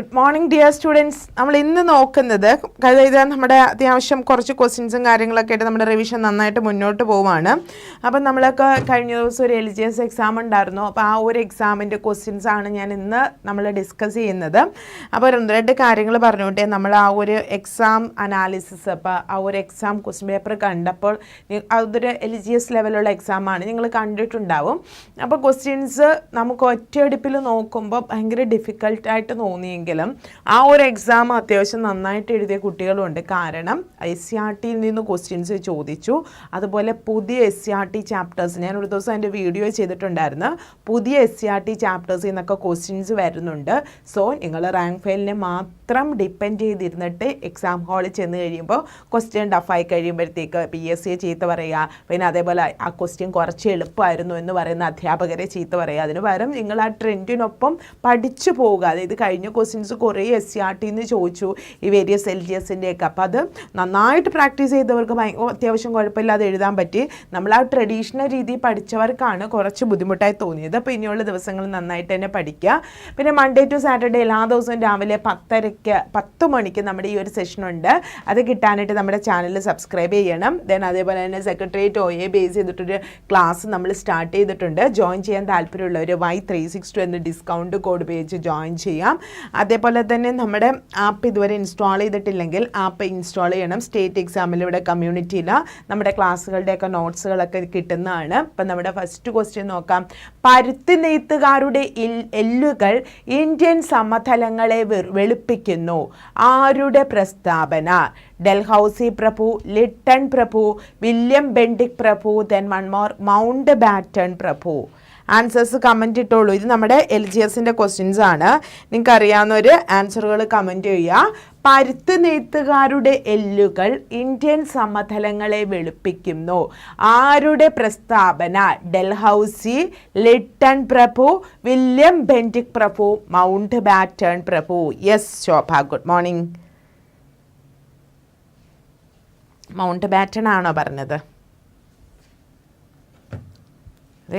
Good morning dear students നമ്മൾ ഇന്ന് നോക്കുന്നത് അതായത് നമ്മുടെ അത്യാവശ്യം കുറച്ച് ക്വസ്റ്റ്യൻസും കാര്യങ്ങളൊക്കെ ആയിട്ട് നമ്മുടെ റിവിഷൻ നന്നായിട്ട് മുന്നോട്ട് പോവുകയാണ്. അപ്പം നമ്മളൊക്കെ കഴിഞ്ഞ ദിവസം ഒരു എൽ ജി എസ് എക്സാം ഉണ്ടായിരുന്നു. അപ്പോൾ ആ ഒരു എക്സാമിന്റെ ക്വസ്റ്റ്യൻസ് ആണ് ഞാൻ ഇന്ന് നമ്മൾ ഡിസ്കസ് ചെയ്യുന്നത്. അപ്പോൾ രണ്ട് രണ്ട് കാര്യങ്ങൾ പറഞ്ഞോട്ടെ നമ്മൾ ആ ഒരു എക്സാം അനാലിസിസ് അപ്പോൾ ആ ഒരു എക്സാം ക്വസ്റ്റ്യൻ പേപ്പർ കണ്ടപ്പോൾ അതൊരു എൽ ജി എസ് ലെവലുള്ള എക്സാമാണ് നിങ്ങൾ കണ്ടിട്ടുണ്ടാവും. അപ്പോൾ ക്വസ്റ്റ്യൻസ് നമുക്ക് ഒറ്റയടിപ്പിൽ നോക്കുമ്പോൾ ഭയങ്കര ഡിഫിക്കൽട്ടായിട്ട് തോന്നിയെങ്കിലും ആ ഒരു എക്സാം അത്യാവശ്യം നന്നായിട്ട് എഴുതിയ കുട്ടികളുണ്ട്. കാരണം എസ് സി ആർ ടിയിൽ നിന്ന് ക്വസ്റ്റ്യൻസ് ചോദിച്ചു. അതുപോലെ പുതിയ S C R T chapters ഞാൻ ഒരു ദിവസം എന്റെ വീഡിയോ ചെയ്തിട്ടുണ്ടായിരുന്നു. പുതിയ എസ് സി ആർ ടി ചാപ്റ്റേഴ്സിൽ നിന്നൊക്കെ ക്വസ്റ്റ്യൻസ് വരുന്നുണ്ട്. സോ നിങ്ങൾ റാങ്ക് ഫയലിനെ മാത്രം ഡിപ്പെൻഡ് ചെയ്തിരുന്നിട്ട് എക്സാം ഹാളിൽ ചെന്ന് കഴിയുമ്പോൾ ക്വസ്റ്റ്യൻ ടഫായി കഴിയുമ്പോഴത്തേക്ക് പി എസ് സിയെ ചീത്ത പറയുക പിന്നെ അതേപോലെ ആ ക്വസ്റ്റ്യൻ കുറച്ച് എളുപ്പമായിരുന്നു എന്ന് പറയുന്ന അധ്യാപകരെ ചീത്ത പറയുക അതിന് പകരം നിങ്ങൾ ആ ട്രെൻഡിനൊപ്പം പഠിച്ചു പോവുക. അതായത് കഴിഞ്ഞ ക്വസ്റ്റ്യൻസ് കുറേ എസ് സി ആർ ടി എന്ന് ചോദിച്ചു. ഈ വേരിയസ് എൽ ജി എസിന്റെയൊക്കെ അപ്പോൾ അത് നന്നായിട്ട് പ്രാക്ടീസ് ചെയ്തവർക്ക് അത്യാവശ്യം കുഴപ്പമില്ലാതെ എഴുതാൻ പറ്റി. നമ്മൾ ആ ട്രഡീഷണൽ രീതി പഠിച്ചവർക്കാണ് കുറച്ച് ബുദ്ധിമുട്ടായി തോന്നിയത്. അപ്പോൾ ഇനിയുള്ള ദിവസങ്ങൾ നന്നായിട്ട് തന്നെ പഠിക്കുക. പിന്നെ മൺഡേ ടു സാറ്റർഡേ എല്ലാ ദിവസവും രാവിലെ പത്തരയ്ക്ക് പത്ത് മണിക്ക് നമ്മുടെ ഈ ഒരു സെഷൻ ഉണ്ട്. അത് കിട്ടാനായിട്ട് നമ്മുടെ ചാനൽ സബ്സ്ക്രൈബ് ചെയ്യണം. ദെൻ അതേപോലെ തന്നെ സെക്രട്ടേറിയറ്റ് ഒ എ ബേസ് ചെയ്തിട്ടൊരു ക്ലാസ് നമ്മൾ സ്റ്റാർട്ട് ചെയ്തിട്ടുണ്ട്. ജോയിൻ ചെയ്യാൻ താല്പര്യമുള്ളവർ വൈ ത്രീ സിക്സ് ടു എന്ന ഡിസ്കൗണ്ട് കോഡ് ഉപയോഗിച്ച് ജോയിൻ ചെയ്യാം. അതേപോലെ തന്നെ നമ്മുടെ ആപ്പ് ഇതുവരെ ഇൻസ്റ്റാൾ ചെയ്തിട്ടില്ലെങ്കിൽ ആപ്പ് ഇൻസ്റ്റാൾ ചെയ്യണം. സ്റ്റേറ്റ് എക്സാമിൽ ഇവിടെ കമ്മ്യൂണിറ്റിയിൽ നമ്മുടെ ക്ലാസ്സുകളുടെയൊക്കെ നോട്ട്സുകളൊക്കെ കിട്ടുന്നതാണ്. ഇപ്പം നമ്മുടെ ഫസ്റ്റ് ക്വസ്റ്റ്യൻ നോക്കാം. പരുത്തി നെയ്ത്തുകാരുടെ എല്ലുകൾ ഇന്ത്യൻ സമതലങ്ങളെ വെറു- വെളുപ്പിക്കുന്നു ആരുടെ പ്രസ്താവന? ഡൽഹൌസി പ്രഭു ലിട്ടൺ പ്രഭു വില്യം ബെൻഡിക് പ്രഭു ദെൻ മൺമോർ മൗണ്ട് ബാറ്റൺ പ്രഭു. ആൻസേഴ്സ് കമന്റ് ഇട്ടോളൂ. ഇത് നമ്മുടെ എൽ ജി എസിന്റെ ക്വസ്റ്റ്യൻസ് ആണ്. നിങ്ങൾക്ക് അറിയാവുന്നവർ ആൻസറുകൾ കമന്റ് ചെയ്യുക. പരുത്ത് നെയ്ത്തുകാരുടെ എല്ലുകൾ ഇന്ത്യൻ സമതലങ്ങളെ വെളുപ്പിക്കുന്നു. ആരുടെ പ്രസ്താവന? ഡൽഹൌസി ലിട്ടൺ പ്രഭു വില്യം ബെൻഡിക് പ്രഭു മൗണ്ട് ബാറ്റൺ പ്രഭു. Yes Shobha good morning Mountbatten ആണോ പറഞ്ഞത്?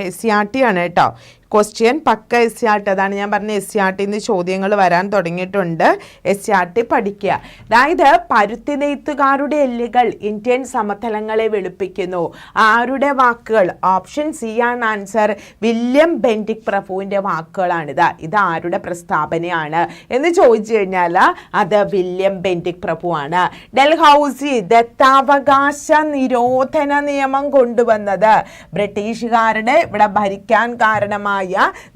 എസ് സി ആർ ടി ആണ് കേട്ടോ. ക്വസ്റ്റ്യൻ പക്ക എസ് സി ആർ ടി അതാണ് ഞാൻ പറഞ്ഞ എസ് സി ആർ ടിന്ന് ചോദ്യങ്ങൾ വരാൻ തുടങ്ങിയിട്ടുണ്ട്. എസ് സി ആർ ടി പഠിക്കുക അതായത് പരുത്തി നെയ്ത്തുകാരുടെ എല്ലുകൾ ഇന്ത്യൻ സമതലങ്ങളെ വെളുപ്പിക്കുന്നു. ആരുടെ വാക്കുകൾ? ഓപ്ഷൻ സി ആണ് ആൻസർ വില്യം ബെൻഡിക് പ്രഭുവിന്റെ വാക്കുകളാണിത് ഇത് ആരുടെ പ്രസ്താവനയാണ്? എന്ന് ചോദിച്ചു കഴിഞ്ഞാൽ അത് വില്യം ബെൻഡിക് പ്രഭുവാണ്. ഡൽഹൌസി ദത്താവകാശ നിരോധന നിയമം കൊണ്ടുവന്നത്. ബ്രിട്ടീഷുകാരുടെ ഇവിടെ ഭരിക്കാൻ കാരണമായ.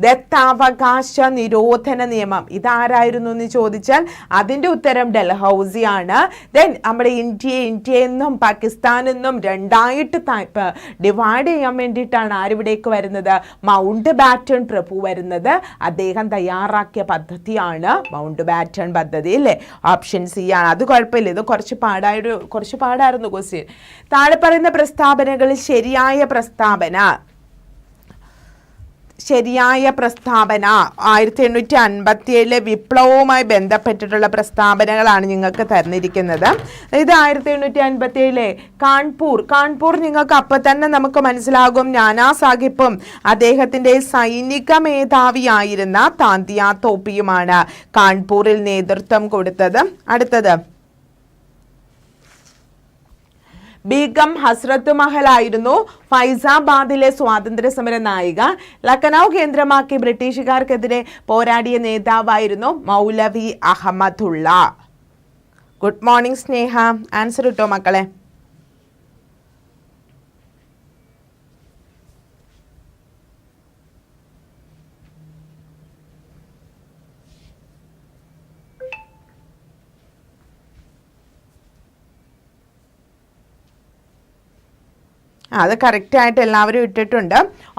ദത്താവകാശ നിരോധന നിയമം. ഇതാരായിരുന്നു എന്ന് ചോദിച്ചാൽ അതിന്റെ ഉത്തരം ഡൽഹൌസി ആണ് ദെൻ നമ്മുടെ ഇന്ത്യ ഇന്ത്യ എന്നും പാകിസ്ഥാൻ എന്നും രണ്ടായിട്ട് ഡിവൈഡ് ചെയ്യാൻ വേണ്ടിയിട്ടാണ് ആരിവിടേക്ക് വരുന്നത്? മൗണ്ട് ബാറ്റൺ പ്രഭു വരുന്നത്. അദ്ദേഹം തയ്യാറാക്കിയ പദ്ധതിയാണ് മൗണ്ട് ബാറ്റൺ പദ്ധതി അല്ലേ? ഓപ്ഷൻ സി ആണ്. അത് കുഴപ്പമില്ല. ഇത് കുറച്ച് പാടായൊരു കുറച്ച് പാടായിരുന്നു ക്വസ്റ്റ്യൻ താഴെ പറയുന്ന പ്രസ്താവനകളിൽ ശരിയായ പ്രസ്താവന ശരിയായ പ്രസ്താവന. ആയിരത്തി എണ്ണൂറ്റി അൻപത്തി ഏഴിലെ വിപ്ലവവുമായി ബന്ധപ്പെട്ടിട്ടുള്ള പ്രസ്താവനകളാണ് നിങ്ങൾക്ക് തന്നിരിക്കുന്നത്. ഇത് ആയിരത്തി എണ്ണൂറ്റി അൻപത്തി ഏഴിലെ കാൺപൂർ. കാൺപൂർ നിങ്ങൾക്ക് അപ്പം തന്നെ നമുക്ക് മനസ്സിലാകും. നാനാ സാഹിബും അദ്ദേഹത്തിന്റെ സൈനിക മേധാവിയായിരുന്ന താന്തിയ തോപ്പിയുമാണ് കാൺപൂരിൽ നേതൃത്വം കൊടുത്തത്. അടുത്തത് ബീഗം ഹസ്രത്ത് മഹൽ ആയിരുന്നു ഫൈസാബാദിലെ സ്വാതന്ത്ര്യ സമര നായിക. ലഖനൗ കേന്ദ്രമാക്കി ബ്രിട്ടീഷുകാർക്കെതിരെ പോരാടിയ നേതാവായിരുന്നു Maulvi Ahmadullah. Good morning Sneha. Answer ഇട്ടോ മക്കളെ. അത് കറക്റ്റ് ആയിട്ട് എല്ലാവരും ഇട്ടിട്ടുണ്ട്.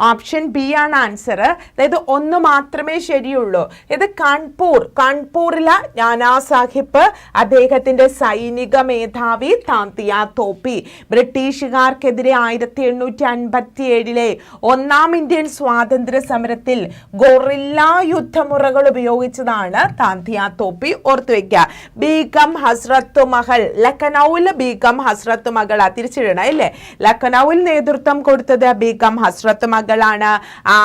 ഓപ്ഷൻ ബി ആണ് ആൻസർ അതായത് ഒന്ന് മാത്രമേ ശരിയുള്ളൂ. ഇത് കാൺപൂർ കാൺപൂരിലെ നാനാ സാഹിബ് അദ്ദേഹത്തിന്റെ സൈനിക മേധാവി താന്തിയ തോപ്പി. ബ്രിട്ടീഷുകാർക്കെതിരെ ആയിരത്തി എണ്ണൂറ്റി അൻപത്തി ഏഴിലെ ഒന്നാം ഇന്ത്യൻ സ്വാതന്ത്ര്യ സമരത്തിൽ ഗൊറില്ല യുദ്ധമുറകൾ ഉപയോഗിച്ചതാണ് താന്തിയ തോപ്പി. ഓർത്തുവെക്കുക ബീഗം ഹസ്രത്ത് മഹൽ ലഖനൌവിലെ ബീഗം ഹസ്രത്ത് മകൾ തിരിച്ചിടണം അല്ലേ? ലഖനൌവിൽ നേതൃത്വം കൊടുത്തത് ബീഗം ഹസ്രത്ത് മകളാണ്.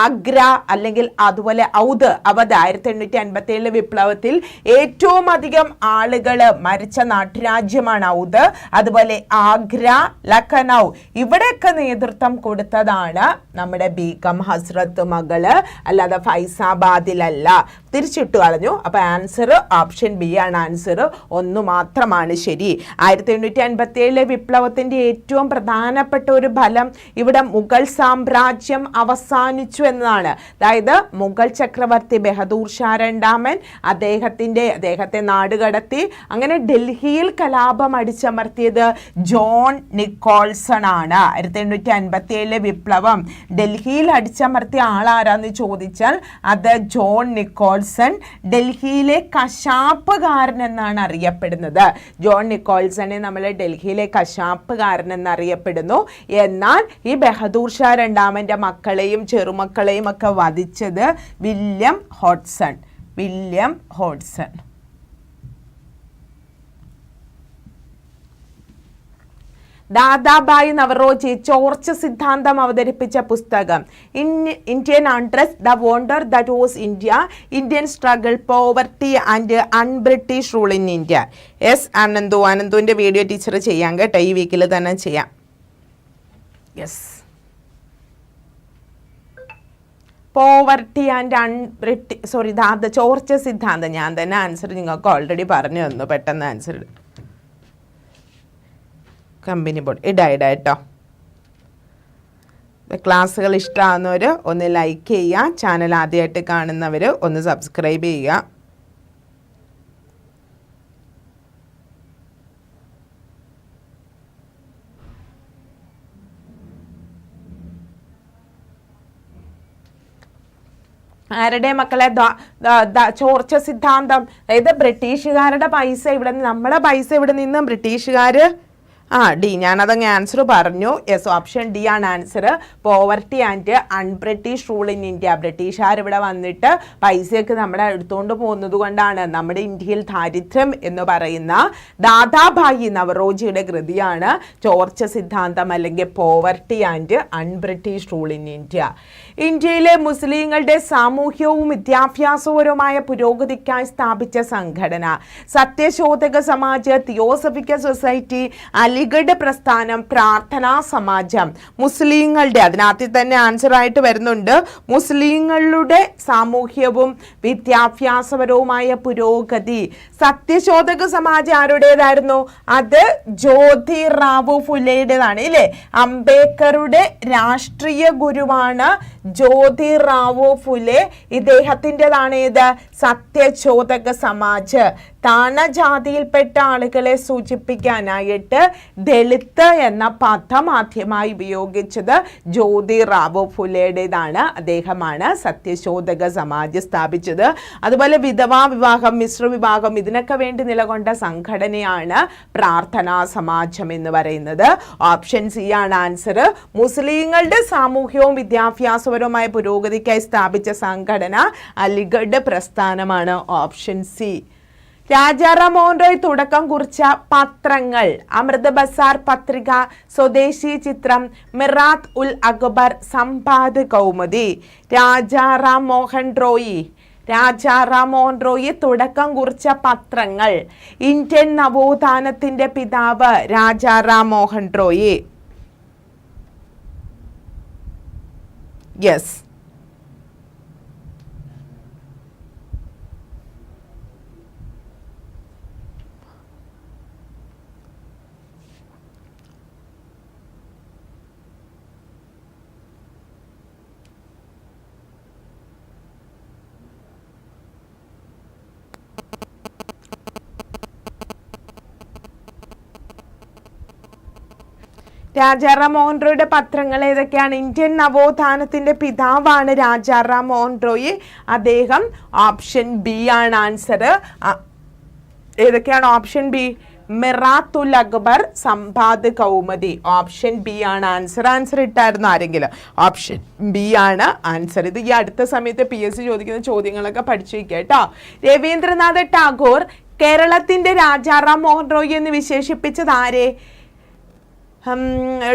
ആഗ്ര അല്ലെങ്കിൽ അതുപോലെ ഔദ് അവധ് ആയിരത്തി എണ്ണൂറ്റി അൻപത്തി ഏഴിലെ വിപ്ലവത്തിൽ ഏറ്റവും അധികം ആളുകൾ മരിച്ച നാട്ടുരാജ്യമാണ് ഔദ്. അതുപോലെ ആഗ്ര ലഖനൗ ഇവിടെയൊക്കെ നേതൃത്വം കൊടുത്തതാണ് നമ്മുടെ ബീഗം ഹസ്രത്ത് മകൾ. അല്ലാതെ ഫൈസാബാദിലല്ല. തിരിച്ചിട്ട് കളഞ്ഞു. അപ്പൊ ആൻസർ ഓപ്ഷൻ ബി ആണ്. ആൻസർ ഒന്ന് മാത്രമാണ് ശരി. ആയിരത്തി എണ്ണൂറ്റി അൻപത്തി ഏഴിലെ വിപ്ലവത്തിന്റെ ഏറ്റവും പ്രധാനപ്പെട്ട ഒരു ഫലം ഇവിടെ മുഗൾ സാമ്രാജ്യം അവസാനിച്ചു എന്നതാണ്. അതായത് മുഗൾ ചക്രവർത്തി ബഹദൂർ ഷാ രണ്ടാമൻ അദ്ദേഹത്തിന്റെ അദ്ദേഹത്തെ നാടുകടത്തി അങ്ങനെ ഡൽഹിയിൽ കലാപം അടിച്ചമർത്തിയത് ജോൺ നിക്കോൾസൺ ആണ് ആയിരത്തി എണ്ണൂറ്റി അൻപത്തി ഏഴിലെ വിപ്ലവം ഡൽഹിയിൽ അടിച്ചമർത്തിയ ആളാരാന്ന് ചോദിച്ചാൽ അത് ജോൺ നിക്കോൾസൺ ഡൽഹിയിലെ കശാപ്പുകാരൻ എന്നാണ് അറിയപ്പെടുന്നത്. ജോൺ നിക്കോൾസനെ നമ്മൾ ഡൽഹിയിലെ കശാപ്പുകാരൻ എന്നറിയപ്പെടുന്നു. എന്നാൽ ഈ ബഹദൂർ ഷാ രണ്ടാമന്റെ മക്കളെയും ചെറുമക്കളെയും ഒക്കെ വധിച്ചത് William Hodson. William Hodson. Dadabhai Naoroji ചോർച്ച സിദ്ധാന്തം അവതരിപ്പിച്ച പുസ്തകം. In Indian അൺട്രസ് the wonder that was India Indian struggle poverty and un-British rule in India. Yes Ananthu അനന്തുവിന്റെ video teacher ചെയ്യാം കേട്ടോ. ഈ വീക്കിൽ തന്നെ ചെയ്യാം. Yes poverty and un-British sorry Dada ചോർച്ച സിദ്ധാന്തം ഞാൻ തന്നെ ആൻസർ നിങ്ങൾക്ക് ഓൾറെഡി പറഞ്ഞു തന്നു. പെട്ടെന്ന് ആൻസർ കമ്പനി ബോർഡ് ഇടാ ഇടാ കേട്ടോ ക്ലാസ്സുകൾ ഇഷ്ടമാകുന്നവർ ഒന്ന് ലൈക്ക് ചെയ്യുക. ചാനൽ ആദ്യമായിട്ട് കാണുന്നവർ ഒന്ന് സബ്സ്ക്രൈബ് ചെയ്യുക. ആരുടെ മക്കളെ ചോർച്ച സിദ്ധാന്തം? അതായത് ബ്രിട്ടീഷുകാരുടെ പൈസ ഇവിടെ നമ്മുടെ പൈസ ഇവിടെ നിന്ന് ബ്രിട്ടീഷുകാർ ആ ഡി ഞാനതങ്ങ് ആൻസർ പറഞ്ഞു. യെസ് ഓപ്ഷൻ ഡി ആണ് answer poverty and un British rule in India ബ്രിട്ടീഷുകാർ ഇവിടെ വന്നിട്ട് പൈസയൊക്കെ നമ്മുടെ എടുത്തുകൊണ്ട് പോകുന്നത് കൊണ്ടാണ്. നമ്മുടെ ഇന്ത്യയിൽ ദാരിദ്ര്യം എന്ന് പറയുന്ന ദാദാഭായി നവറോജിയുടെ കൃതിയാണ് ചോർച്ച സിദ്ധാന്തം അല്ലെങ്കിൽ poverty and un British rule in India ഇന്ത്യയിലെ മുസ്ലിങ്ങളുടെ സാമൂഹ്യവും വിദ്യാഭ്യാസപരവുമായ പുരോഗതിക്കായി സ്ഥാപിച്ച സംഘടന. സത്യശോധക സമാജ് തിയോസഫിക്കൽ സൊസൈറ്റി അലിഗഡ് പ്രസ്ഥാനം പ്രാർത്ഥനാ സമാജം മുസ്ലിങ്ങളുടെ അതിനകത്ത് തന്നെ ആൻസർ ആയിട്ട് വരുന്നുണ്ട്. മുസ്ലിങ്ങളുടെ സാമൂഹ്യവും വിദ്യാഭ്യാസപരവുമായ പുരോഗതി. സത്യശോധക സമാജം ആരുടേതായിരുന്നു? അത് ജ്യോതി റാവു ഫുലെയുടേതാണ് ഇല്ലേ? അംബേദ്കറുടെ രാഷ്ട്രീയ ഗുരുവാണ് ജ്യോതി റാവു ഫുലെ ഇദ്ദേഹത്തിന്റെതാണ് ഏത് സത്യചോദക സമാജ്. താണജാതിയിൽപ്പെട്ട ആളുകളെ സൂചിപ്പിക്കാനായിട്ട് ദളിത് എന്ന പദം ആദ്യമായി ഉപയോഗിച്ചത് ജ്യോതി റാവു ഫുലെയുടേതാണ്. അദ്ദേഹമാണ് സത്യശോധക സമാജ് സ്ഥാപിച്ചത്. അതുപോലെ വിധവാ വിവാഹം മിശ്ര വിവാഹം ഇതിനൊക്കെ വേണ്ടി നിലകൊണ്ട സംഘടനയാണ് പ്രാർത്ഥനാ സമാജം എന്ന് പറയുന്നത്. ഓപ്ഷൻ സി ആണ് ആൻസർ മുസ്ലിങ്ങളുടെ സാമൂഹ്യവും വിദ്യാഭ്യാസപരവുമായ പുരോഗതിക്കായി സ്ഥാപിച്ച സംഘടന അലിഗഡ് പ്രസ്ഥാനമാണ് ഓപ്ഷൻ സി. രാജാറാം മോഹൻ റോയ് തുടക്കം കുറിച്ച പത്രങ്ങൾ അമൃത ബസാർ പത്രിക സ്വദേശി ചിത്രം മിറാത്ത് ഉൽ അക്ബർ സമ്പാദ് കൗമുദി. രാജാറാം മോഹൻ റോയി രാജാറാം മോഹൻ റോയി തുടക്കം കുറിച്ച പത്രങ്ങൾ. ഇന്ത്യൻ നവോത്ഥാനത്തിന്റെ പിതാവ് രാജാറാം മോഹൻ റോയി യെസ് രാജാറാം മോഹൻ റോയുടെ പത്രങ്ങൾ ഏതൊക്കെയാണ്? ഇന്ത്യൻ നവോത്ഥാനത്തിന്റെ പിതാവാണ് രാജാറാം മോഹൻ റോയ് അദ്ദേഹം ഓപ്ഷൻ ബി ആണ് ആൻസർ ഏതൊക്കെയാണ് option B? Miratul Akbar Sambad Kaumudi option B ആണ് ആൻസർ ആൻസർ ഇട്ടായിരുന്നു ആരെങ്കിലും? ഓപ്ഷൻ ബി ആണ് ആൻസർ ഇത് ഈ അടുത്ത സമയത്ത് പി എസ് സി ചോദിക്കുന്ന ചോദ്യങ്ങളൊക്കെ പഠിച്ചു വയ്ക്കുക കേട്ടോ. രവീന്ദ്രനാഥ് ടാഗോർ കേരളത്തിന്റെ രാജാറാം മോഹൻ റോയ് എന്ന് വിശേഷിപ്പിച്ചത് ആരെ?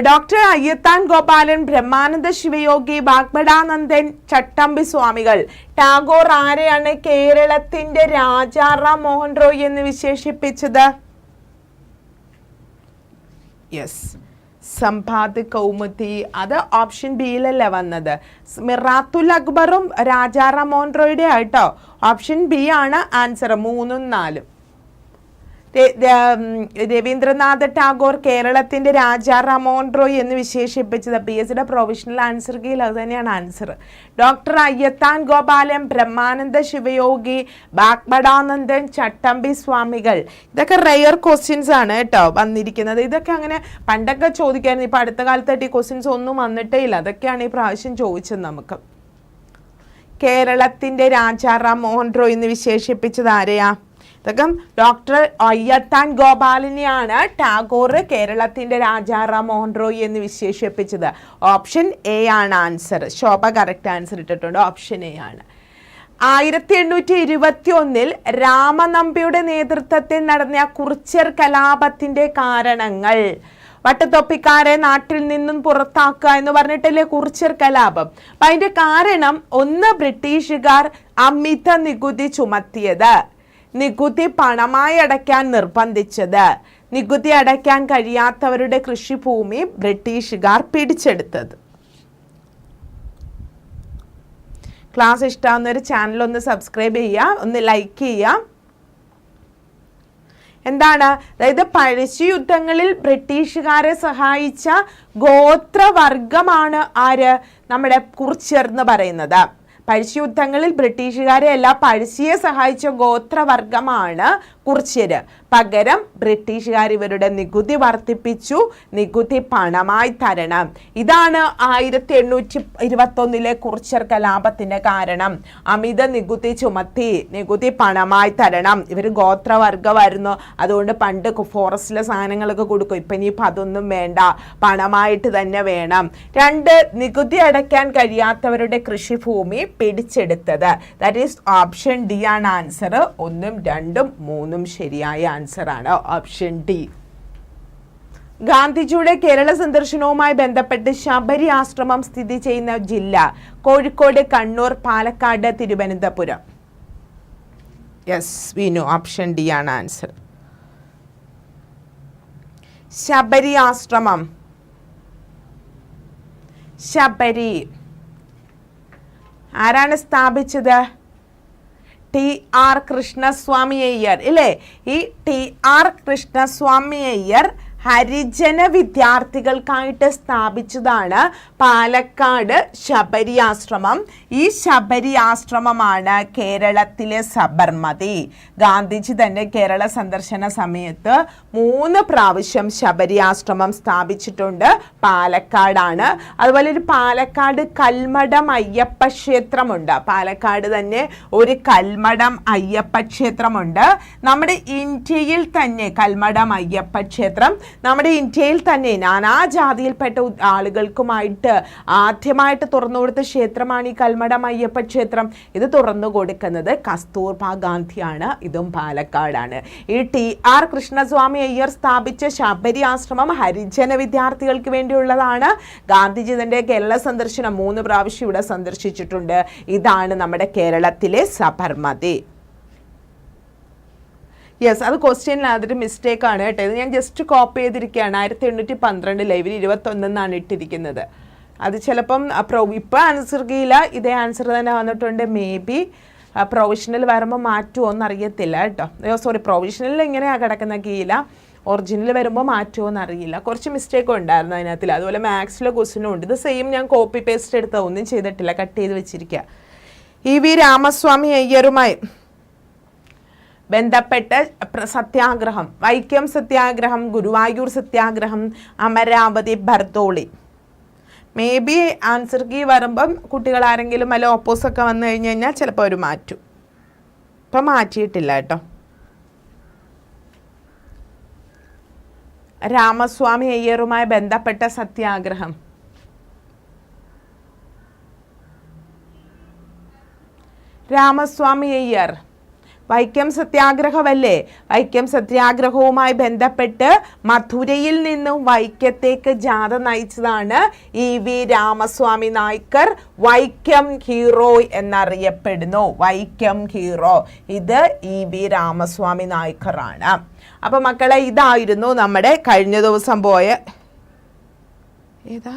ഡോക്ടർ അയ്യത്താൻ ഗോപാലൻ ബ്രഹ്മാനന്ദ ശിവയോഗി വാഗ്ബടാനന്ദൻ ചട്ടമ്പി സ്വാമികൾ ടാഗോർ ആരെയാണ് കേരളത്തിന്റെ രാജാറാം മോഹൻ റോയ് എന്ന് വിശേഷിപ്പിച്ചത്? യെസ് സമ്പാദ് കൗമുദി. അത് ഓപ്ഷൻ ബിയിലല്ല വന്നത്? മിറാത്തുൽ അക്ബറും രാജാറാം മോഹൻ റോയുടെ ആയിട്ടോ ഓപ്ഷൻ ബി ആണ് ആൻസർ മൂന്നും നാലും. രവീന്ദ്രനാഥ ടാഗോർ കേരളത്തിന്റെ രാജാ റമോൺ റോയ് എന്ന് വിശേഷിപ്പിച്ചത്. പി എസ് സിയുടെ പ്രൊവിഷണൽ ആൻസർ കീൽ അത് തന്നെയാണ് ആൻസർ ഡോക്ടർ അയ്യത്താൻ ഗോപാലൻ ബ്രഹ്മാനന്ദ ശിവയോഗി ബാഗ്ബടാനന്ദൻ ചട്ടമ്പി സ്വാമികൾ. ഇതൊക്കെ റെയർ ക്വസ്റ്റ്യൻസ് ആണ് കേട്ടോ വന്നിരിക്കുന്നത്. ഇതൊക്കെ അങ്ങനെ പണ്ടൊക്കെ ചോദിക്കായിരുന്നു. ഇപ്പൊ അടുത്ത കാലത്തായിട്ട് ഈ ക്വസ്റ്റ്യൻസ് ഒന്നും വന്നിട്ടേ ഇല്ല. അതൊക്കെയാണ് ഈ പ്രാവശ്യം ചോദിച്ചത് നമുക്ക്. കേരളത്തിന്റെ രാജാറാം മോഹൻ റോയ് എന്ന് വിശേഷിപ്പിച്ചത് ആരെയാ? ഇതൊക്കെ ഡോക്ടർ അയ്യത്താൻ ഗോപാലിനെയാണ് ടാഗോർ കേരളത്തിന്റെ രാജാറാം മോഹൻ റോയ് എന്ന് വിശേഷിപ്പിച്ചത്. ഓപ്ഷൻ എ ആണ് ആൻസർ. ശോഭ കറക്റ്റ് ആൻസർ ഇട്ടിട്ടുണ്ട്. ഓപ്ഷൻ എ ആണ്. ആയിരത്തി എണ്ണൂറ്റി ഇരുപത്തി ഒന്നിൽ രാമനമ്പിയുടെ നേതൃത്വത്തിൽ നടന്ന കുറിച്യർ കലാപത്തിന്റെ കാരണങ്ങൾ. വട്ടത്തൊപ്പിക്കാരെ നാട്ടിൽ നിന്നും പുറത്താക്കുക എന്ന് പറഞ്ഞിട്ടല്ലേ കുറിച്യർ കലാപം? അപ്പം അതിന്റെ കാരണം ഒന്ന് ബ്രിട്ടീഷുകാർ അമിത നികുതി ചുമത്തിയത്. നികുതി പണമായി അടയ്ക്കാൻ നിർബന്ധിച്ചത്. നികുതി അടയ്ക്കാൻ കഴിയാത്തവരുടെ കൃഷിഭൂമി ബ്രിട്ടീഷുകാർ പിടിച്ചെടുത്തത്. ക്ലാസ് ഇഷ്ടമാവുന്ന ഒരു ചാനൽ ഒന്ന് സബ്സ്ക്രൈബ് ചെയ്യുക ഒന്ന് ലൈക്ക് ചെയ്യുക. എന്താണ്? അതായത് പഴശ്ശി യുദ്ധങ്ങളിൽ ബ്രിട്ടീഷുകാരെ സഹായിച്ച ഗോത്രവർഗമാണ് ആര്? നമ്മുടെ കുറിച്ചെന്ന് പറയുന്നത്. പഴശ്ശി യുദ്ധങ്ങളിൽ ബ്രിട്ടീഷുകാരെ എല്ലാം പഴശ്ശിയെ സഹായിച്ച ഗോത്രവർഗമാണ് കുറിച്യര് പകരം ബ്രിട്ടീഷുകാർ ഇവരുടെ നികുതി വർദ്ധിപ്പിച്ചു. നികുതി പണമായി തരണം. ഇതാണ് ആയിരത്തി എണ്ണൂറ്റി ഇരുപത്തി ഒന്നിലെ കുറിച്യർ കലാപത്തിന്റെ കാരണം. അമിത നികുതി ചുമത്തി നികുതി പണമായി തരണം. ഇവർ ഗോത്രവർഗമായിരുന്നു അതുകൊണ്ട് പണ്ട് ഫോറസ്റ്റിലെ സാധനങ്ങളൊക്കെ കൊടുക്കും. ഇപ്പം ഇനിയിപ്പോൾ അതൊന്നും വേണ്ട. പണമായിട്ട് തന്നെ വേണം. രണ്ട് നികുതി അടയ്ക്കാൻ കഴിയാത്തവരുടെ കൃഷിഭൂമി പിടിച്ചെടുത്തത്. ദാറ്റ് ഈസ് ഓപ്ഷൻ ഡി ആണ് ആൻസർ ഒന്നും രണ്ടും മൂന്നും ശരിയായ ആൻസർ ആണ്. ഓപ്ഷൻ ഡി ഗാന്ധിജിയുടെ കേരള സന്ദർശനവുമായി ബന്ധപ്പെട്ട് ശബരി ആശ്രമം സ്ഥിതി ചെയ്യുന്ന ജില്ല Kozhikode Kannur Palakkad Thiruvananthapuram. Yes Vinu option D ആണ് ആൻസർ ശബരി ആശ്രമം. ശബരി. ആരാണ് സ്ഥാപിച്ചത്? ടി ആർ കൃഷ്ണസ്വാമി അയ്യർ ഇല്ലേ? ഈ ടി ആർ കൃഷ്ണസ്വാമി അയ്യർ ഹരിജന വിദ്യാർത്ഥികൾക്കായിട്ട് സ്ഥാപിച്ചതാണ് പാലക്കാട് ശബരി ആശ്രമം ഈ ശബരി ആശ്രമമാണ് കേരളത്തിലെ സബർമതി. ഗാന്ധിജി തന്നെ കേരള സന്ദർശന സമയത്ത് മൂന്ന് പ്രാവശ്യം ശബരി ആശ്രമം സ്ഥാപിച്ചിട്ടുണ്ട്. പാലക്കാടാണ്. അതുപോലെ ഒരു പാലക്കാട് കൽമഠം അയ്യപ്പ ക്ഷേത്രമുണ്ട്. പാലക്കാട് തന്നെ ഒരു കൽമഠം അയ്യപ്പ ക്ഷേത്രമുണ്ട്. നമ്മുടെ ഇന്ത്യയിൽ തന്നെ കൽമഠം അയ്യപ്പ ക്ഷേത്രം നമ്മുടെ ഇന്ത്യയിൽ തന്നെ നാനാജാതിയിൽപ്പെട്ട ജാതിയിൽപ്പെട്ട ആളുകൾക്കുമായിട്ട് ആദ്യമായിട്ട് തുറന്നു കൊടുത്ത ക്ഷേത്രമാണ് ഈ കൽമടം അയ്യപ്പ ക്ഷേത്രം. ഇത് തുറന്നു കൊടുക്കുന്നത് കസ്തൂർബ ഗാന്ധിയാണ്. ഇതും പാലക്കാടാണ്. ഈ ടി ആർ കൃഷ്ണസ്വാമി അയ്യർ സ്ഥാപിച്ച ശബരി ആശ്രമം ഹരിജന വിദ്യാർത്ഥികൾക്ക് വേണ്ടിയുള്ളതാണ്. ഗാന്ധിജി തന്റെ കേരള സന്ദർശനം മൂന്ന് പ്രാവശ്യം ഇവിടെ സന്ദർശിച്ചിട്ടുണ്ട്. ഇതാണ് നമ്മുടെ കേരളത്തിലെ സബർമതി. യെസ് അത് ക്വസ്റ്റ്യനിൽ അതൊരു മിസ്റ്റേക്ക് ആണ് കേട്ടോ. ഇത് ഞാൻ ജസ്റ്റ് കോപ്പി ചെയ്തിരിക്കുകയാണ്. ആയിരത്തി എണ്ണൂറ്റി പന്ത്രണ്ട് ലൈവിൽ ഇരുപത്തൊന്നെന്നാണ് ഇട്ടിരിക്കുന്നത്. അത് ചിലപ്പം പ്രൊ ആൻസർ കീല ഇതേ ആൻസർ തന്നെ വന്നിട്ടുണ്ട്. മേ ബി പ്രൊവിഷണൽ വരുമ്പോൾ മാറ്റുമോ എന്ന് അറിയത്തില്ല കേട്ടോ സോറി പ്രൊവിഷണലിൽ എങ്ങനെയാണ് കിടക്കുന്ന കീല ഒറിജിനൽ വരുമ്പോൾ മാറ്റുമോ എന്ന് അറിയില്ല കുറച്ച് മിസ്റ്റേക്ക് ഉണ്ടായിരുന്നു അതിനകത്തിൽ. അതുപോലെ മാത്സിലെ ക്വസ്റ്റിനും ഉണ്ട്. ഇത് സെയിം ഞാൻ കോപ്പി പേസ്റ്റ് എടുത്ത ഒന്നും ചെയ്തിട്ടില്ല. കട്ട് ചെയ്ത് വെച്ചിരിക്കുക ഇ വി രാമസ്വാമി അയ്യറുമായി ബന്ധപ്പെട്ട് സത്യാഗ്രഹം Vaikom Satyagraham Guruvayur Satyagraham Amaravati Bardoli. Maybe answer key വരുമ്പം കുട്ടികൾ ആരെങ്കിലും വല്ല ഓപ്പോസൊക്കെ വന്നു കഴിഞ്ഞ് കഴിഞ്ഞാൽ ചിലപ്പോൾ അവർ മാറ്റും. ഇപ്പം മാറ്റിയിട്ടില്ല കേട്ടോ. രാമസ്വാമി അയ്യറുമായി ബന്ധപ്പെട്ട സത്യാഗ്രഹം. രാമസ്വാമി അയ്യർ വൈക്കം സത്യാഗ്രഹമല്ലേ? വൈക്കം സത്യാഗ്രഹവുമായി ബന്ധപ്പെട്ട് മധുരയിൽ നിന്നും വൈക്കത്തേക്ക് ജാഥ നയിച്ചതാണ് E V Ramaswami Naicker. Vaikom hero എന്നറിയപ്പെടുന്നു. വൈക്കം ഹീറോ. ഇത് ഇ വി രാമസ്വാമി നായ്ക്കറാണ്. അപ്പം മക്കളെ ഇതായിരുന്നു നമ്മുടെ കഴിഞ്ഞ ദിവസം പോയ ഏതാ?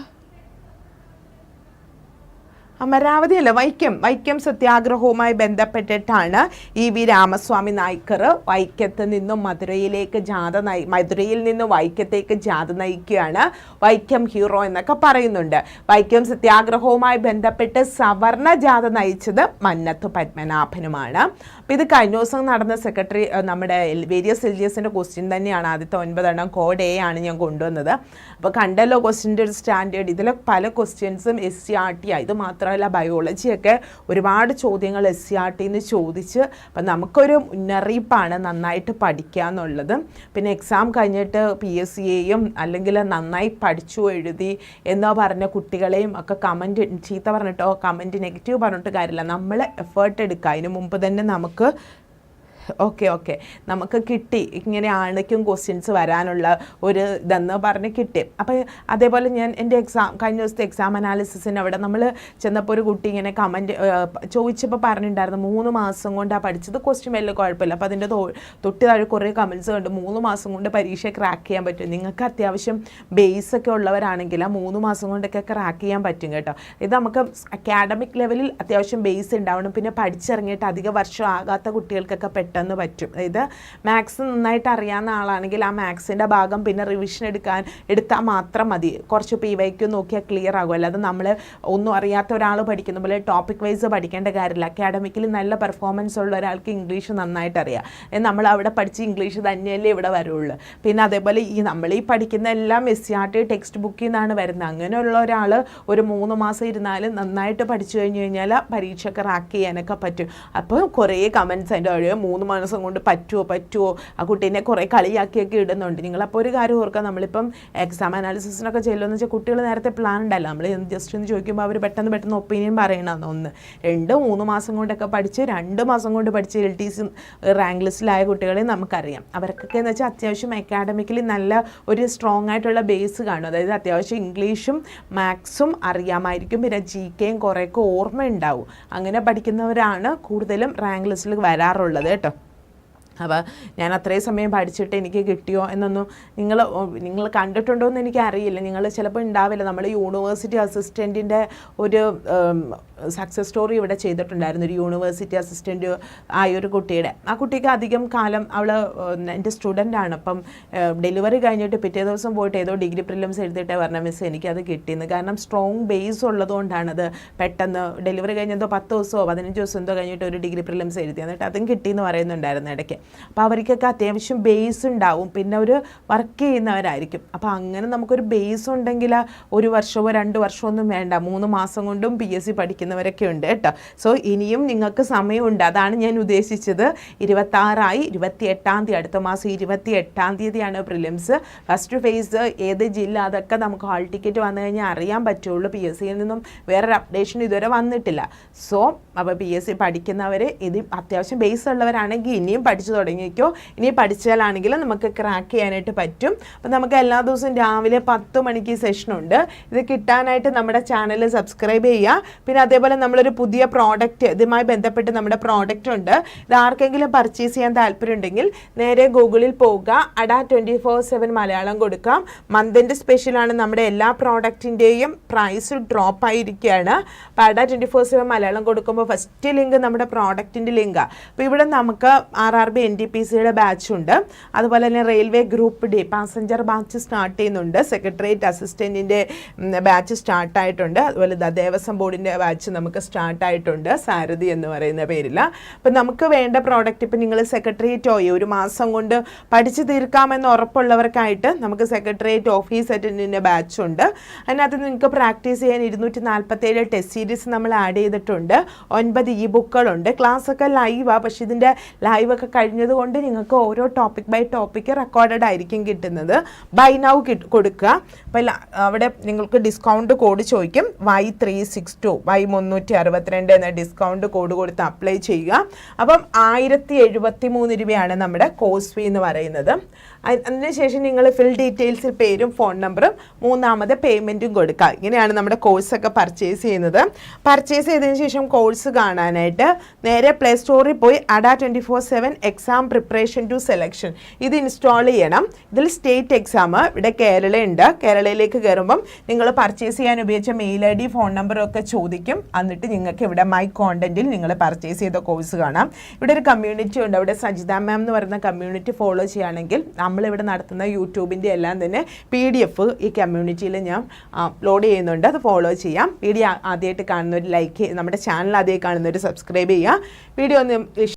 അമരാവതി അല്ല വൈക്കം. വൈക്കം സത്യാഗ്രഹവുമായി ബന്ധപ്പെട്ടിട്ടാണ് ഇ വി രാമസ്വാമി നായ്ക്കർ വൈക്കത്ത് നിന്നും മധുരയിലേക്ക് ജാഥ നയി മധുരയിൽ നിന്നും വൈക്കത്തേക്ക് ജാഥ നയിക്കുകയാണ് വൈക്കം ഹീറോ എന്നൊക്കെ പറയുന്നുണ്ട്. വൈക്കം സത്യാഗ്രഹവുമായി ബന്ധപ്പെട്ട് സവർണ ജാഥ നയിച്ചത് മന്നത്ത് പത്മനാഭനുമാണ്. അപ്പോൾ ഇത് കഴിഞ്ഞ ദിവസം നടന്ന സെക്രട്ടറി നമ്മുടെ വേരിയസ് എൽ ജി എസിന്റെ ക്വസ്റ്റ്യൻ തന്നെയാണ്. ആദ്യത്തെ ഒൻപതെണ്ണം കോഡ് എ ആണ് ഞാൻ കൊണ്ടുവന്നത്. അപ്പോൾ കണ്ടല്ലോ ക്വസ്റ്റ്യന്റെ ഒരു സ്റ്റാൻഡേർഡ്. ഇതിലെ പല ക്വസ്റ്റ്യൻസും എസ് സി ആർ ടി ഇത് മാത്രമല്ല ബയോളജിയൊക്കെ ഒരുപാട് ചോദ്യങ്ങൾ എസ് സി ആർ ടിന്ന് ചോദിച്ച് അപ്പം നമുക്കൊരു മുന്നറിയിപ്പാണ് നന്നായിട്ട് പഠിക്കുക എന്നുള്ളത്. പിന്നെ എക്സാം കഴിഞ്ഞിട്ട് പി എസ് സിയെയും അല്ലെങ്കിൽ നന്നായി പഠിച്ചു എഴുതി എന്നോ പറഞ്ഞ കുട്ടികളെയും ഒക്കെ കമന്റ് ചീത്ത പറഞ്ഞിട്ടോ കമന്റ് നെഗറ്റീവ് പറഞ്ഞിട്ട് കാര്യമില്ല. നമ്മൾ എഫേർട്ട് എടുക്കുക. അതിന് മുമ്പ് തന്നെ നമുക്ക് ഓക്കെ ഓക്കെ നമുക്ക് കിട്ടി. ഇങ്ങനെ ആണിക്കും ക്വസ്റ്റ്യൻസ് വരാനുള്ള ഒരു ഇതെന്ന് പറഞ്ഞ് കിട്ടി. അപ്പോൾ അതേപോലെ ഞാൻ എന്റെ എക്സാം കഴിഞ്ഞ ദിവസത്തെ എക്സാം അനാലിസിസിന് അവിടെ നമ്മൾ ചെന്നപ്പോൾ ഒരു കുട്ടി ഇങ്ങനെ കമന്റ് ചോദിച്ചപ്പോൾ പറഞ്ഞിട്ടുണ്ടായിരുന്നു മൂന്ന് മാസം കൊണ്ടാണ് പഠിച്ചത്. ക്വസ്റ്റ്യൻ വലിയ കുഴപ്പമില്ല. അപ്പോൾ അതിന്റെ തൊട്ട് താഴെ കുറേ കമൻസ് കണ്ട്. മൂന്ന് മാസം കൊണ്ട് പരീക്ഷ ക്രാക്ക് ചെയ്യാൻ പറ്റും. നിങ്ങൾക്ക് അത്യാവശ്യം ബേസ് ഒക്കെ ഉള്ളവരാണെങ്കിൽ ആ മൂന്ന് മാസം കൊണ്ടൊക്കെ ക്രാക്ക് ചെയ്യാൻ പറ്റും കേട്ടോ. ഇത് നമുക്ക് അക്കാഡമിക് ലെവലിൽ അത്യാവശ്യം ബേസ് ഉണ്ടാവണം പിന്നെ പഠിച്ചിറങ്ങിയിട്ട് അധിക വർഷം ആകാത്ത കുട്ടികൾക്കൊക്കെ പെട്ടെന്ന് പറ്റും. അതായത് മാത്സ് നന്നായിട്ട് അറിയാവുന്ന ആളാണെങ്കിൽ ആ മാത്സിന്റെ ഭാഗം പിന്നെ റിവിഷൻ എടുക്കാൻ എടുത്താൽ മാത്രം മതി. കുറച്ച് പി വൈക്ക് നോക്കിയാൽ ക്ലിയർ ആകും. അല്ലാതെ നമ്മൾ ഒന്നും അറിയാത്ത ഒരാൾ പഠിക്കുന്ന പോലെ ടോപ്പിക് വൈസ് പഠിക്കേണ്ട കാര്യമില്ല. അക്കാഡമിക്കലി നല്ല പെർഫോമൻസ് ഉള്ള ഒരാൾക്ക് ഇംഗ്ലീഷ് നന്നായിട്ട് അറിയാം. നമ്മൾ അവിടെ പഠിച്ച് ഇംഗ്ലീഷ് തന്നെയല്ലേ ഇവിടെ വരുള്ളൂ. പിന്നെ അതേപോലെ ഈ നമ്മൾ ഈ പഠിക്കുന്ന എല്ലാം S C R T text ബുക്കിൽ നിന്നാണ് വരുന്നത്. അങ്ങനെയുള്ള ഒരാൾ ഒരു മൂന്ന് മാസം ഇരുന്നാലും നന്നായിട്ട് പഠിച്ചു കഴിഞ്ഞ് കഴിഞ്ഞാൽ പരീക്ഷ റാക്ക് ചെയ്യാനൊക്കെ പറ്റും. അപ്പോൾ കുറേ കമൻസ് അതിന്റെ വഴി മൂന്ന് മാസം കൊണ്ട് പറ്റുമോ പറ്റുമോ ആ കുട്ടീനെ കുറേ കളിയാക്കിയൊക്കെ ഇടുന്നുണ്ട്. നിങ്ങളപ്പോൾ ഒരു കാര്യം ഓർക്കുക നമ്മളിപ്പം എക്സാം അനാലിസിസിനൊക്കെ ചെല്ലുമെന്ന് വെച്ചാൽ കുട്ടികൾ നേരത്തെ പ്ലാൻ ഉണ്ടല്ലോ നമ്മൾ ജസ്റ്റ് ഒന്ന് ചോദിക്കുമ്പോൾ അവർ പെട്ടെന്ന് പെട്ടെന്ന് ഒപ്പീനിയൻ പറയണമെന്ന് ഒന്ന്. രണ്ട് മൂന്ന് മാസം കൊണ്ടൊക്കെ പഠിച്ച് രണ്ട് മാസം കൊണ്ട് പഠിച്ച് എൽ ടി സി റാങ്ക് ലിസ്റ്റിലായ കുട്ടികളെ നമുക്കറിയാം. അവർക്കൊക്കെ എന്ന് വെച്ചാൽ അത്യാവശ്യം അക്കാഡമിക്കലി നല്ല ഒരു സ്ട്രോങ് ആയിട്ടുള്ള ബേസ് കാണും. അതായത് അത്യാവശ്യം ഇംഗ്ലീഷും മാത്സും അറിയാമായിരിക്കും. പിന്നെ ജി കെയും കുറേയൊക്കെ ഓർമ്മ ഉണ്ടാവും അങ്ങനെ പഠിക്കുന്നവരാണ് കൂടുതലും റാങ്ക് ലിസ്റ്റിൽ വരാറുള്ളത് കേട്ടോ. അപ്പോൾ ഞാൻ അത്രയും സമയം പഠിച്ചിട്ട് എനിക്ക് കിട്ടിയോ എന്നൊന്നും നിങ്ങൾ നിങ്ങൾ കണ്ടിട്ടുണ്ടോ എന്ന് എനിക്കറിയില്ല നിങ്ങൾ ചിലപ്പോൾ ഉണ്ടാവില്ല. നമ്മൾ യൂണിവേഴ്സിറ്റി അസിസ്റ്റന്റിന്റെ ഒരു സക്സസ് സ്റ്റോറി ഇവിടെ ചെയ്തിട്ടുണ്ടായിരുന്നു. ഒരു യൂണിവേഴ്സിറ്റി അസിസ്റ്റന്റ് ആയ ഒരു കുട്ടിയുടെ. ആ കുട്ടിക്ക് അധികം കാലം അവൾ എന്റെ സ്റ്റുഡന്റ് ആണ്. അപ്പം ഡെലിവറി കഴിഞ്ഞിട്ട് പിറ്റേ ദിവസം പോയിട്ട് ഏതോ ഡിഗ്രി പ്രിലിംസ് എഴുതിയിട്ടേ പറഞ്ഞ മിസ് എനിക്കത് കിട്ടിയെന്ന്. കാരണം സ്ട്രോങ് ബേസ് ഉള്ളതുകൊണ്ടാണത് പെട്ടെന്ന് ഡെലിവറി കഴിഞ്ഞെന്തോ പത്ത് ദിവസമോ പതിനഞ്ച് ദിവസം എന്തോ കഴിഞ്ഞിട്ട് ഒരു ഡിഗ്രി പ്രിലിംസ് എഴുതി. എന്നിട്ട് അതും കിട്ടിയെന്ന് പറയുന്നുണ്ടായിരുന്നു ഇടയ്ക്ക്. അപ്പോൾ അവർക്കൊക്കെ അത്യാവശ്യം ബേസ് ഉണ്ടാവും. പിന്നെ ഒരു വർക്ക് ചെയ്യുന്നവരായിരിക്കും. അപ്പോൾ അങ്ങനെ നമുക്കൊരു ബേസ് ഉണ്ടെങ്കിൽ ഒരു വർഷമോ രണ്ട് വർഷമോ ഒന്നും വേണ്ട. മൂന്ന് മാസം കൊണ്ടും പി എസ് സി പഠിക്കുന്നവരൊക്കെ ഉണ്ട് കേട്ടോ. സോ ഇനിയും നിങ്ങൾക്ക് സമയമുണ്ട്. അതാണ് ഞാൻ ഉദ്ദേശിച്ചത്. ഇരുപത്താറായി ഇരുപത്തി എട്ടാം തീയതി അടുത്ത മാസം ഇരുപത്തി എട്ടാം തീയതിയാണ് പ്രിലിംസ് ഫസ്റ്റ് ഫേസ് ഏത് ജില്ല അതൊക്കെ നമുക്ക് ഹാൾ ടിക്കറ്റ് വന്നു കഴിഞ്ഞാൽ അറിയാൻ പറ്റുള്ളൂ. പി എസ് സിയിൽ നിന്നും വേറൊരു അപ്ഡേഷൻ ഇതുവരെ വന്നിട്ടില്ല. സോ അപ്പോൾ പി എസ് സി പഠിക്കുന്നവർ ഇത് അത്യാവശ്യം ബേസ് ഉള്ളവരാണെങ്കിൽ ഇനിയും പഠിച്ചു തുടങ്ങിക്കോ. ഇനി പഠിച്ചാലാണെങ്കിൽ നമുക്ക് ക്രാക്ക് ചെയ്യാനായിട്ട് പറ്റും. അപ്പം നമുക്ക് എല്ലാ ദിവസവും രാവിലെ പത്ത് മണിക്ക് സെഷനുണ്ട് ഇത് കിട്ടാനായിട്ട് നമ്മുടെ ചാനൽ സബ്സ്ക്രൈബ് ചെയ്യുക. പിന്നെ അതേപോലെ നമ്മളൊരു പുതിയ പ്രോഡക്റ്റ് ഇതുമായി ബന്ധപ്പെട്ട് നമ്മുടെ പ്രോഡക്റ്റ് ഉണ്ട്. ഇത് ആർക്കെങ്കിലും പർച്ചേസ് ചെയ്യാൻ താല്പര്യം ഉണ്ടെങ്കിൽ നേരെ ഗൂഗിളിൽ പോവുക. Adda twenty four seven Malayalam കൊടുക്കാം. മന്തിന്റെ സ്പെഷ്യലാണ് നമ്മുടെ എല്ലാ പ്രോഡക്റ്റിന്റെയും പ്രൈസ് ഡ്രോപ്പ് ആയിരിക്കുകയാണ്. അപ്പോൾ Adda twenty four seven Malayalam കൊടുക്കുമ്പോൾ ഫസ്റ്റ് ലിങ്ക് നമ്മുടെ പ്രോഡക്റ്റിന്റെ ലിങ്കാണ് അപ്പോൾ ഇവിടെ നമുക്ക് R R B N D P സിയുടെ ബാച്ച് ഉണ്ട്. അതുപോലെ തന്നെ railway group D passenger batch start ചെയ്യുന്നുണ്ട്. സെക്രട്ടേറിയറ്റ് അസിസ്റ്റന്റിന്റെ ബാച്ച് സ്റ്റാർട്ടായിട്ടുണ്ട് അതുപോലെ ദേവസ്വം ബോർഡിന്റെ ബാച്ച് നമുക്ക് സ്റ്റാർട്ടായിട്ടുണ്ട് സാരഥി എന്ന് പറയുന്ന പേരിൽ അപ്പം നമുക്ക് വേണ്ട പ്രോഡക്റ്റ് ഇപ്പം നിങ്ങൾ സെക്രട്ടേറിയറ്റോ ഓയി ഒരു മാസം കൊണ്ട് പഠിച്ചു തീർക്കാമെന്ന് ഉറപ്പുള്ളവർക്കായിട്ട് നമുക്ക് സെക്രട്ടേറിയറ്റ് ഓഫീസ് അറ്റൻഡിന്റെ ബാച്ച് ഉണ്ട്. അതിനകത്ത് നിങ്ങൾക്ക് പ്രാക്ടീസ് ചെയ്യാൻ ഇരുന്നൂറ്റി നാൽപ്പത്തേഴ് ടെസ്റ്റ് സീരീസ് നമ്മൾ ആഡ് ചെയ്തിട്ടുണ്ട്. ഒൻപത് ഇ ബുക്കുകളുണ്ട് ക്ലാസ്സൊക്കെ ലൈവാണ് പക്ഷേ ഇതിന്റെ ലൈവൊക്കെ കഴിഞ്ഞതുകൊണ്ട് നിങ്ങൾക്ക് ഓരോ ടോപ്പിക് ബൈ ടോപ്പിക്ക് റെക്കോർഡഡ് ആയിരിക്കും കിട്ടുന്നത്. ബൈ നൗ കിട്ട് കൊടുക്കുക. അപ്പോൾ അവിടെ നിങ്ങൾക്ക് ഡിസ്കൗണ്ട് കോഡ് ചോദിക്കും. Y three six two Y മുന്നൂറ്റി അറുപത്തിരണ്ട് എന്ന ഡിസ്കൗണ്ട് കോഡ് കൊടുത്ത് അപ്ലൈ ചെയ്യുക. അപ്പം ആയിരത്തി എഴുപത്തി മൂന്ന് രൂപയാണ് നമ്മുടെ കോഴ്സ് ഫീ എന്ന് പറയുന്നത്. അതിനുശേഷം നിങ്ങൾ ഫിൽ ഡീറ്റെയിൽസിൽ പേരും ഫോൺ നമ്പറും മൂന്നാമത് പേയ്മെന്റും കൊടുക്കുക. ഇങ്ങനെയാണ് നമ്മുടെ കോഴ്സൊക്കെ പർച്ചേസ് ചെയ്യുന്നത്. പർച്ചേസ് ചെയ്തതിന് ശേഷം കോഴ്സ് കാണാനായിട്ട് നേരെ പ്ലേ സ്റ്റോറിൽ പോയി Adda twenty four seven exam preparation to selection ഇത് ഇൻസ്റ്റാൾ ചെയ്യണം. ഇതിൽ സ്റ്റേറ്റ് എക്സാം ഇവിടെ കേരള ഉണ്ട് കേരളയിലേക്ക് കയറുമ്പം നിങ്ങൾ പർച്ചേസ് ചെയ്യാൻ ഉപയോഗിച്ച മെയിൽ ഐ ഡി ഫോൺ നമ്പറും ഒക്കെ ചോദിക്കും. എന്നിട്ട് നിങ്ങൾക്ക് ഇവിടെ മൈ കോണ്ടന്റിൽ നിങ്ങൾ പർച്ചേസ് ചെയ്ത കോഴ്സ് കാണാം. ഇവിടെ ഒരു കമ്മ്യൂണിറ്റി ഉണ്ട്. അവിടെ സജിത മാം എന്ന് പറയുന്ന കമ്മ്യൂണിറ്റി ഫോളോ ചെയ്യുകയാണെങ്കിൽ നമ്മളിവിടെ നടത്തുന്ന യൂട്യൂബിന്റെ എല്ലാം തന്നെ പി ഡി എഫ് ഈ കമ്മ്യൂണിറ്റിയിൽ ഞാൻ അപ്ലോഡ് ചെയ്യുന്നുണ്ട്. അത് ഫോളോ ചെയ്യാം. വീഡിയോ ആദ്യമായിട്ട് കാണുന്നവർ ലൈക്ക് നമ്മുടെ ചാനൽ ആദ്യമായി കാണുന്നവർ സബ്സ്ക്രൈബ് ചെയ്യുക. വീഡിയോ ഒന്ന്